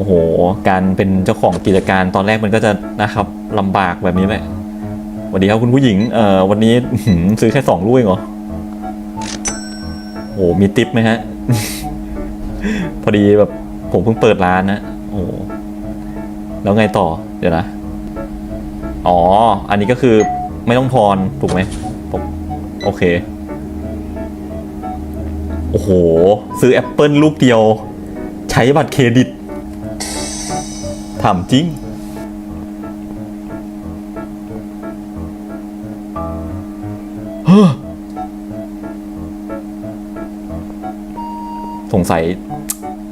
โอ้โห การเป็นเจ้าของกิจการตอนแรกมันก็จะนะครับลำบากแบบนี้แหละสวัสดีครับคุณผู้หญิงเอ่อวันนี้หืมซื้อแค่สองลูกเองเหรอโอ้โหมีติปไหมฮะ พอดีแบบผมเพิ่งเปิดร้านนะโอ้โหแล้วไงต่อเดี๋ยวนะ อ๋อ อันนี้ก็คือไม่ต้องทอนถูกไหมผมโอเค โอ้โห ซื้อแอปเปิลลูกเดียว ใช้บัตรเครดิต ถามจริงเฮ้อสงสัย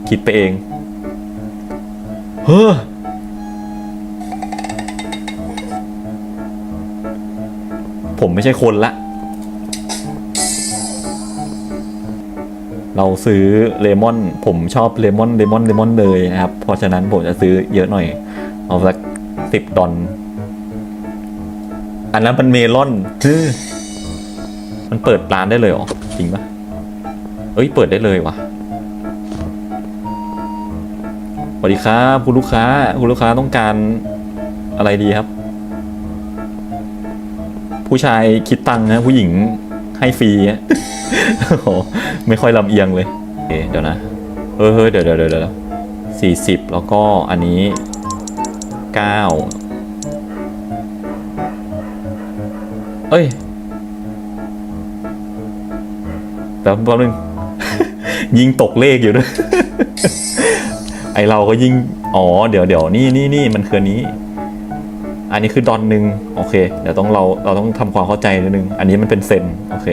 คิดไปเอง เฮ้อผมไม่ใช่คนละ เราซื้อเลมอน ผมชอบเลมอนเลมอนเลมอนเลยนะครับ เพราะฉะนั้นผมจะซื้อเยอะหน่อย เอาสักสิบดอนอันนั้นมันเมลอนฮือมันเปิดร้านได้เลยเหรอ จริงปะเอ้ย เปิดได้เลยวะสวัสดีครับคุณลูกค้า คุณลูกค้าต้องการอะไรดีครับ ผู้ชายคิดตังค์นะผู้หญิงให้ฟรีอะ โอ้โหไม่ค่อยลำเอียงเลยเดี๋ยวนะเฮ้ยเดี๋ยวเดี๋ยวเดี๋ยวเดี๋ยวสี่สิบแล้วก็อันนี้เก้าเอ้ยแป๊บนึงยิงตกเลขอยู่ด้วยไอเราก็ยิงอ๋อเดี๋ยวเดี๋ยวนี่นี่นี่มันคือนนี้ อันนี้คือดอนหนึ่งโอเค เดี๋ยวต้องเราเราต้องทำความเข้าใจนิดนึง อันนี้มันเป็นเซนโอเค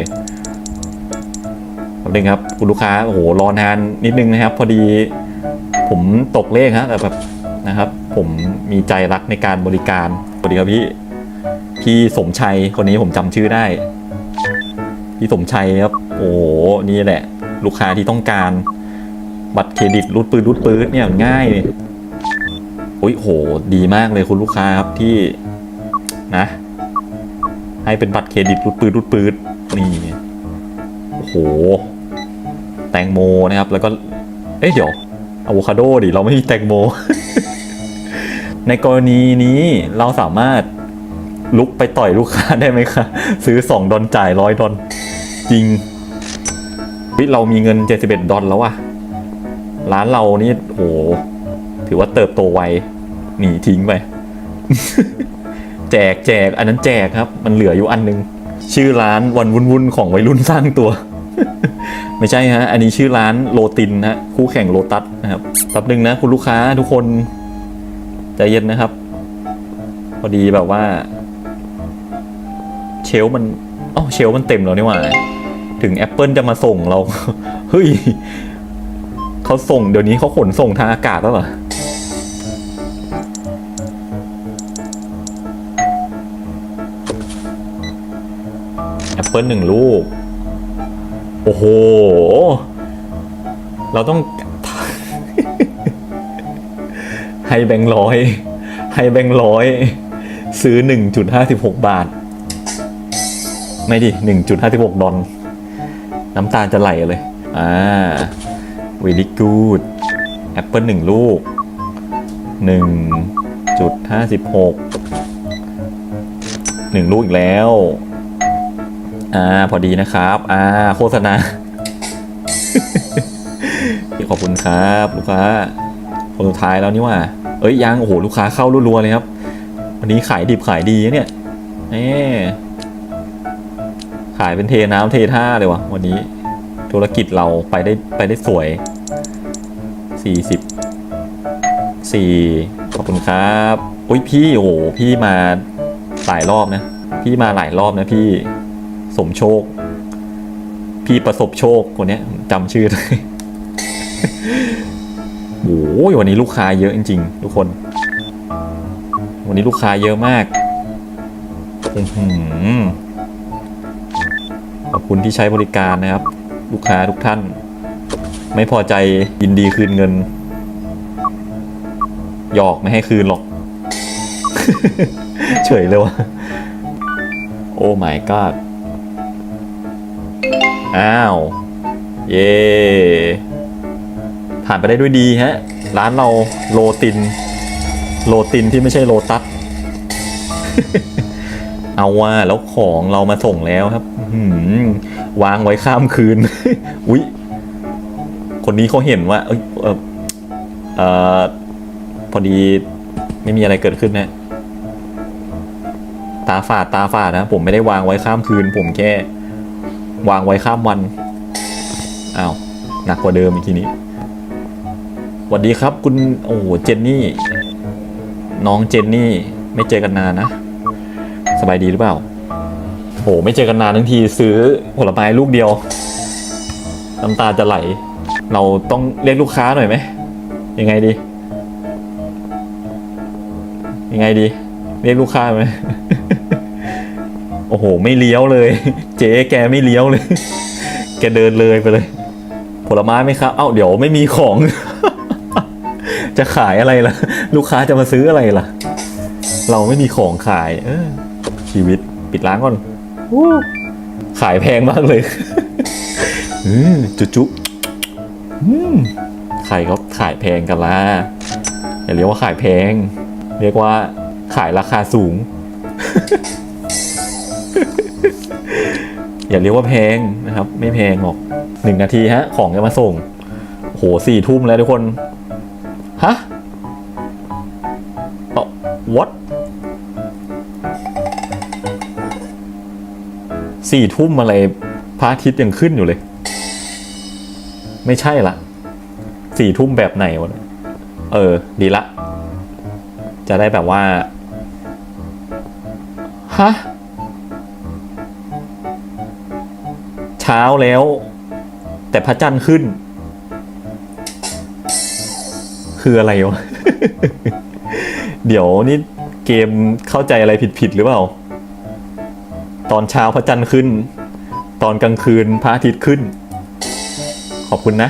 นึงครับคุณลูกค้าโอ้โหรอนานนิดนึงนะครับ พอดีผมตกเลขฮะแต่แบบนะครับ ผมมีใจรักในการบริการสวัสดีครับพี่พี่สมชัยคนนี้ผมจำชื่อได้ พี่สมชัยครับโอ้โหนี่แหละ ลูกค้าที่ต้องการ บัตรเครดิตรูดปืนรูดปืนเนี่ยง่ายเลยโอ้ยโห ดีมากเลยคุณลูกค้าครับที่นะ ให้เป็นบัตรเครดิตรูดปืดรูดปืดนี่โอ้โห แตงโมนะครับ แล้วก็ เอ๊ะเดี๋ยวอะโวคาโดดิเราไม่มีแตงโม ในกรณีนี้เราสามารถลุกไปต่อยลูกค้าได้ไหมคะ ซื้อ 2 ดอลจ่ายร้อยดอลจริงเฮ้ยเรามีเงิน 71 ดอลแล้วอะร้านเรานี่โห ถือว่าเติบโตไว หนีทิ้งไป แจกแจกอันนั้นแจกครับ มันเหลืออยู่อันนึง ชื่อร้านวันวุ่นวุ่นของวัยรุ่นสร้างตัว ไม่ใช่ฮะ อันนี้ชื่อร้านโลตินนะคู่แข่งโลตัสนะครับแป๊บนึงนะคุณลูกค้าทุกคนใจเย็นนะครับ พอดีแบบว่า เชลมันอ๋อเชลมันเต็มแล้วนี่หว่า ถึง Apple จะมาส่งเรา เฮ้ยเขาส่งเดี๋ยวนี้เขาขนส่งทางอากาศแล้วเหรอแอปเปิลหนึ่งลูก โอ้โห เราต้อง ให้แบงค์ร้อย ให้แบงค์ร้อย ซื้อ 1.56 บาท ไม่ดิ 1.56 ดอลน้ำตาจะไหลเลย อ่า very good แอปเปิลหนึ่งลูก 1.56หนึ่งลูกอีกแล้ว อ่าพอดีนะครับอ่าโฆษณาขอบคุณครับลูกค้าคนสุดท้ายแล้วนี่ว่าเอ้ยยังโอ้โหลูกค้าเข้ารัวๆเลยครับ วันนี้ขายดิบขายดีนะเนี่ยเอขายเป็นเทน้ำเทท่าเลยวะวันนี้ ธุรกิจเราไปได้ไปได้สวยสี่สิบสี่ขอบคุณครับ อุ้ยพี่โอ้โหพี่มาหลายรอบนะ พี่มาหลายรอบนะพี่ สมโชค พี่ประสบโชคคนนี้จำชื่อได้โอ้ยวันนี้ลูกค้าเยอะจริง ๆ ทุกคน วันนี้ลูกค้าเยอะมากขอบคุณที่ใช้บริการนะครับ ลูกค้าทุกท่าน ไม่พอใจยินดีคืนเงิน หยอกไม่ให้คืนหรอก เฉยเลยวะโอ้ my god อ้าว เย่ผ่านไปได้ด้วยดีฮะ ร้านเราโลตินโลตินที่ไม่ใช่โลตัส เอาว่าแล้วของเรามาส่งแล้วครับวางไว้ข้ามคืน อุ๊ย คนนี้เขาเห็นว่า เออเออพอดีไม่มีอะไรเกิดขึ้นนะ ตาฝาดตาฝาดนะ ผมไม่ได้วางไว้ข้ามคืน ผมแค่ วางไว้ข้ามวันอ้าวหนักกว่าเดิมอีกทีนี้สวัสดีครับคุณโอ้โหเจนนี่ น้องเจนนี่ไม่เจอกันนานนะสบายดีหรือเปล่าโหไม่เจอกันนานทั้งทีซื้อผลไม้ลูกเดียวน้ำตาจะไหล เราต้องเรียกลูกค้าหน่อยไหมยังไงดี ยังไงดี เรียกลูกค้าไหม อ้โห ไม่เลี้ยวเลย เจ๊แกไม่เลี้ยวเลย แกเดินเลยไปเลย ผลไม้ไหมครับ เอ้าเดี๋ยวไม่มีของ จะขายอะไรล่ะ ลูกค้าจะมาซื้ออะไรล่ะ เราไม่มีของขายเออชีวิตปิดร้านก่อนวู้ขายแพงมากเลยอืมจุจุอืมใครเขาขายแพงกันล่ะอย่าเรียกว่าขายแพง เรียกว่าขายราคาสูง อย่าเรียกว่าแพงนะครับ ไม่แพงหรอกหนึ่งนาทีฮะ ของจะมาส่งโหสี่ทุ่มแล้วทุกคน ฮะเออ what สี่ทุ่มอะไรพระอาทิตย์ยังขึ้นอยู่เลย ไม่ใช่ละสี่ทุ่มแบบไหนวะเออ ดีละ จะได้แบบว่า ฮะ เช้าแล้ว แต่พระจันทร์ขึ้น คืออะไรวะ เดี๋ยวนี่เกมเข้าใจอะไรผิดๆหรือเปล่า ตอนเช้าพระจันทร์ขึ้น ตอนกลางคืนพระอาทิตย์ขึ้น ขอบคุณนะ